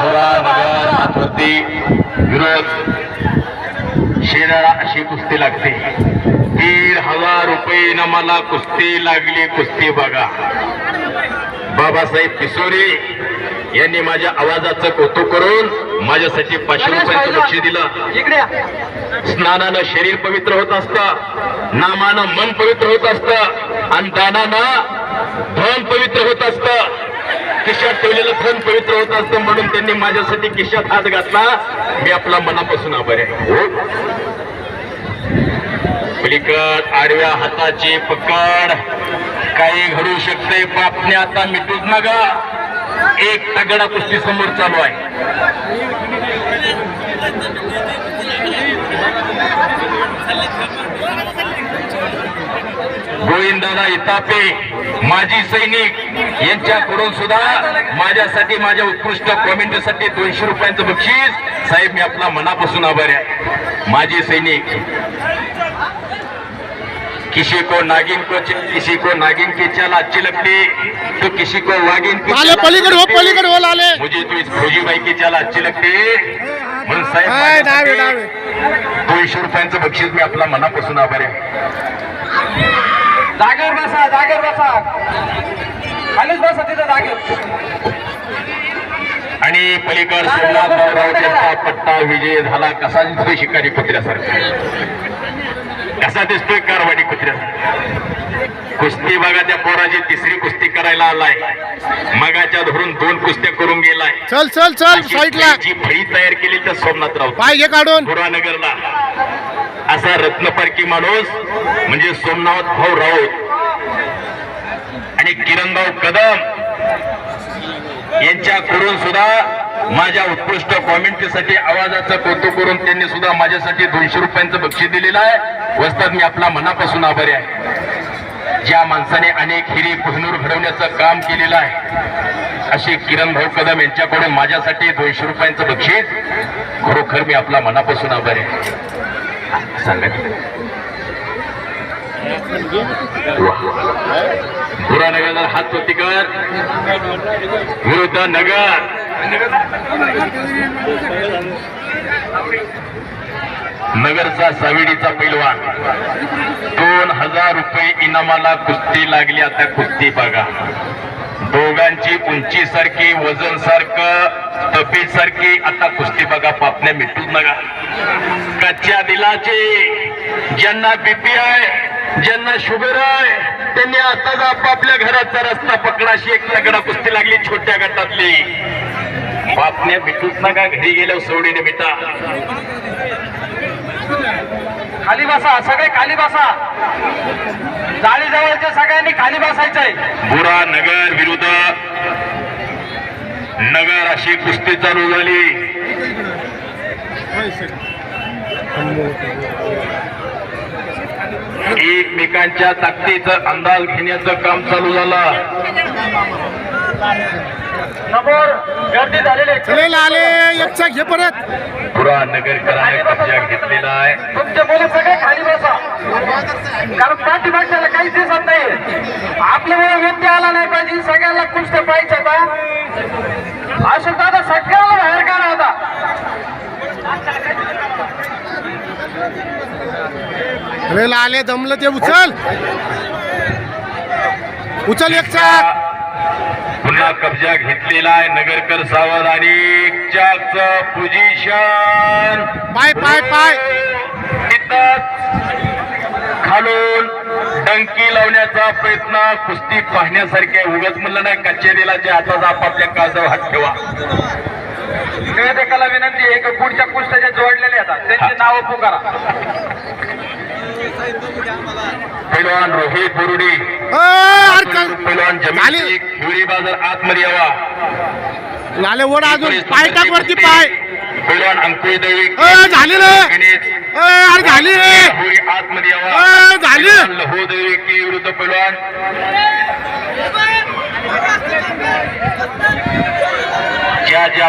नगर हातवरती विरोध शेराळा अशी कुस्ती लागते. दीड हजार रुपये न मला कुस्ती लागली कुस्ती बघा. बाबासाहेब पिसोरे यांनी माझ्या आवाजाचं कौतुक करून माझ्यासाठी पाचशे रुपयाचं बक्षीस दिलं. स्नानानं शरीर पवित्र होत असतं. नामानं मन पवित्र होत असतं. आणि दानानं धन पवित्र होत असतं खिशात ठेवलेलं धन पवित्र होत असतं म्हणून त्यांनी माझ्यासाठी खिशात हात घातला. मी आपला मनापासून आभार आहे. हो. पलीकड आडव्या हाताची पकड. काही घडू शकते. बापने आता मिटूच नका. एक तगडा कुस्ती समोर चालू आहे. गोविंदाला इतापे माजी सैनिक यांच्याकडून सुद्धा माझ्यासाठी माझ्या उत्कृष्ट कॉमेंटसाठी दोनशे रुपयांचं बक्षीस. साहेब मी आपला मनापासून आभारी आहे. माजी सैनिक किसी को नागिन को किसी को नागिन की चाल अच्छी लगती तो किसी को वागिन की आले पलीकडे हो अच्छी लगती. पलीकडे हो लाले. मुझे तो इस फौजी बाई की चाल अच्छी लगते म्हणून हाय, साहेब दोनशे रुपयांचं बक्षीस मी आपला मनापासून आभारी आहे. जागेवर बसा जागेवर बसा. खालीच बसा तिथं जागेवर. आणि पलीकड सोमनाथ भाऊराव पट्टा विजय झाला कसा दिसतोय शिकारी कुत्र्यासारखा? कसा दिसतोय कारवाडी कुत्र्यासारखा? कुस्ती बघा त्या पोराची तिसरी कुस्ती करायला आलाय. मगाच्या धरून दोन कुस्त्या करून गेलाय. चल चल चल साईडला. जी फळी तयार केली तर सोमनाथराव पाय घे काढून. बुरानगरला असा रत्नपारकी माणूस म्हणजे सोमनाथ भाऊ राऊत आणि किरणभाऊ कदम यांच्याकडून सुद्धा माझ्या उत्कृष्ट कॉमेंटसाठी आवाजाचं कौतुक करून त्यांनी सुद्धा माझ्यासाठी दोनशे रुपयांचं बक्षीस दिलेलं आहे. वस्तात मी आपला मनापासून आभारी आहे. ज्या माणसाने अनेक हिरी कोहिनूर घडवण्याचं काम केलेलं आहे असे किरण भाऊ कदम यांच्याकडून माझ्यासाठी दोनशे रुपयांचं बक्षीस खरोखर मी आपला मनापासून आभारी आहे. पुरा बुरानगरला हात प्रतिकार विरुद्ध नगर. नगरचा साविडीचा पैलवान. दोन हजार रुपये इनामाला कुस्ती लागली आता कुस्ती बघा. दोघांची उंची सारखी वजन सारखं तब्येत सारखी. आता कुस्ती बघा पापण्या मिटूच नका. कच्च्या दिलाचे ज्यांना बीपी आहे ज्यांना शुगर आहे त्यांनी आताच आपापल्या घराचा रस्ता पकडाशी एक तगडा कुस्ती लागली छोट्या गटातली. बापण्या मिटूच नका घरी गेल्यावर सोडीने मिटा. खाली बसा सगळे खाली बसा. जाळी जवळच्या सगळ्यांनी खाली बसायचंय. बुरा नगर विरुद्ध नगर अशी कुस्ती चालू झाली. एकमेकांच्या ताकदीचा अंदाज घेण्याचं काम चालू झालं. समोर गर्दी झालेली आहे. चले लाले एकचा घे परत. बुरा नगरकरांनी कब्जा घेतलेला आहे. तुमचे मुलं सगळे खाली बसा. कारण पाठीमागच्याला काहीच दिसत नाही. आपल्यामुळे व्यक्ती आला नाही पाहिजे सगळ्यांना कुष्ट पाहिजे आता. अशोक दादा सगळ्याला बाहेर काढा आता. लाले दमलं ते उचल. उचल एकचा पुन्हा कब्जा घेतलेला आहे नगरकर सावध आणि पोझिशन पाय पाय पाय. खालून डंकी लावण्याचा प्रयत्न कुस्ती पाहण्यासारखे उगच म्हणलं नाही कच्चे दिलाच्या हातात आपापल्या काजावर हात ठेवा. निवेदकाला विनंती आहे की पुढच्या कुस्त्याचे जोडलेले आहेत. त्यांची नावं पुकारा. पैलवान रोहित बुरुडी. पैलवान. जमीन हिवरी बाजार आतमध्ये यावा लाले ओढ अजून पाय टाक वरती पाय. पैलवान अंकुश देवी. झाली रे. अरे झाली रे. आतमध्ये यावा झाली. लहो देवी की विरुद्ध पैलवान. ज्या ज्या